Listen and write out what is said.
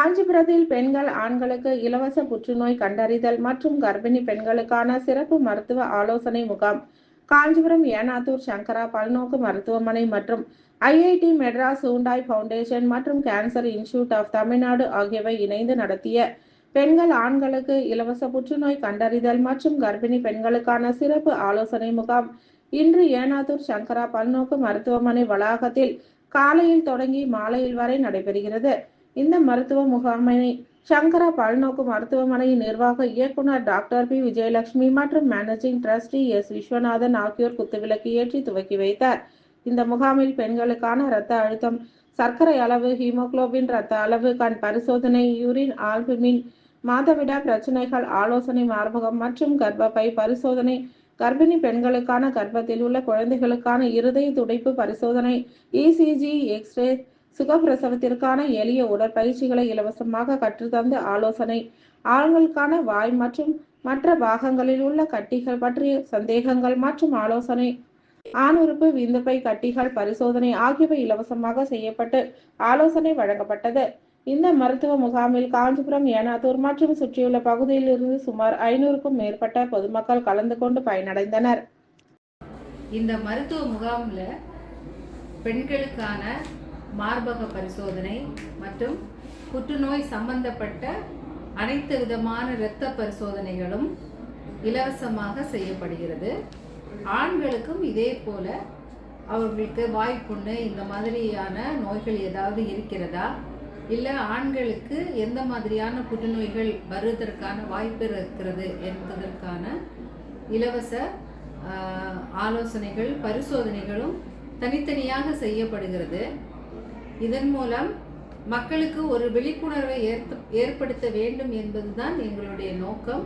காஞ்சிபுரத்தில் பெண்கள் ஆண்களுக்கு இலவச புற்றுநோய் கண்டறிதல் மற்றும் கர்ப்பிணி பெண்களுக்கான சிறப்பு மருத்துவ ஆலோசனை முகாம். காஞ்சிபுரம் ஏனாத்தூர் சங்கரா பல்நோக்கு மருத்துவமனை மற்றும் ஐஐடி மெட்ராஸ் ஹூண்டாய் ஃபவுண்டேஷன் மற்றும் கேன்சர் இன்ஸ்டியூட் ஆஃப் தமிழ்நாடு ஆகியவை இணைந்து நடத்திய பெண்கள் ஆண்களுக்கு இலவச புற்றுநோய் கண்டறிதல் மற்றும் கர்ப்பிணி பெண்களுக்கான சிறப்பு ஆலோசனை முகாம். இன்று ஏனாத்தூர் சங்கரா பல்நோக்கு மருத்துவமனை வளாகத்தில் காலையில் தொடங்கி மாலையில் வரை நடைபெறுகிறது. இந்த மருத்துவ முகாமினை சங்கரா பல்நோக்கு மருத்துவமனையின் நிர்வாக இயக்குனர் டாக்டர் பி. விஜயலட்சுமி மற்றும் மேனேஜிங் ட்ரஸ்டி எஸ். விஸ்வநாதன் ஆகியோர் குத்துவிளக்கு ஏற்றி துவக்கி வைத்தார். இந்த முகாமில் பெண்களுக்கான இரத்த அழுத்தம் சர்க்கரை அளவு ஹீமோகுளோபின் இரத்த அளவு கண் பரிசோதனை யூரின் ஆல்புமின் மாதவிடா பிரச்சனைகள் ஆலோசனை மார்பகம் மற்றும் கர்ப்பப்பை பரிசோதனை கர்ப்பிணி பெண்களுக்கான கர்ப்பத்தில் உள்ள குழந்தைகளுக்கான இருதய துடைப்பு பரிசோதனை இசிஜி எக்ஸ்ரே சுகப்பிரசவத்திற்கான எளிய உடற்பயிற்சிகளை இலவசமாக கற்றுத்தந்து ஆலோசனை ஆண்களுக்கான வாய் மற்றும் மற்ற பாகங்களில் உள்ள கட்டிகள் பற்றிய சந்தேகங்கள் மற்றும் ஆலோசனை ஆணுறுப்பு விந்துப்பை கட்டிகள் பரிசோதனை ஆகியவை இலவசமாக செய்யப்பட்டு ஆலோசனை வழங்கப்பட்டது. இந்த மருத்துவ முகாமில் காஞ்சிபுரம் ஏனாத்தூர் மற்றும் சுற்றியுள்ள பகுதியில் இருந்து சுமார் ஐநூறுக்கும் மேற்பட்ட பொதுமக்கள் கலந்து கொண்டு பயனடைந்தனர். இந்த மருத்துவ முகாமில் பெண்களுக்கான மார்பக பரிசோதனை மற்றும் புற்றுநோய் சம்பந்தப்பட்ட அனைத்து விதமான இரத்த பரிசோதனைகளும் இலவசமாக செய்யப்படுகிறது. ஆண்களுக்கும் இதே போல அவர்களுக்கு வாய்ப்புண்ணு இந்த மாதிரியான நோய்கள் ஏதாவது இருக்கிறதா? இல்லை ஆண்களுக்கு எந்த மாதிரியான புற்றுநோய்கள் வருவதற்கான வாய்ப்பு இருக்கிறது என்பதற்கான இலவச ஆலோசனைகள் பரிசோதனைகளும் தனித்தனியாக செய்யப்படுகிறது. இதன் மூலம் மக்களுக்கு ஒரு விழிப்புணர்வை ஏற்ப ஏற்படுத்த வேண்டும் என்பதுதான் எங்களுடைய நோக்கம்.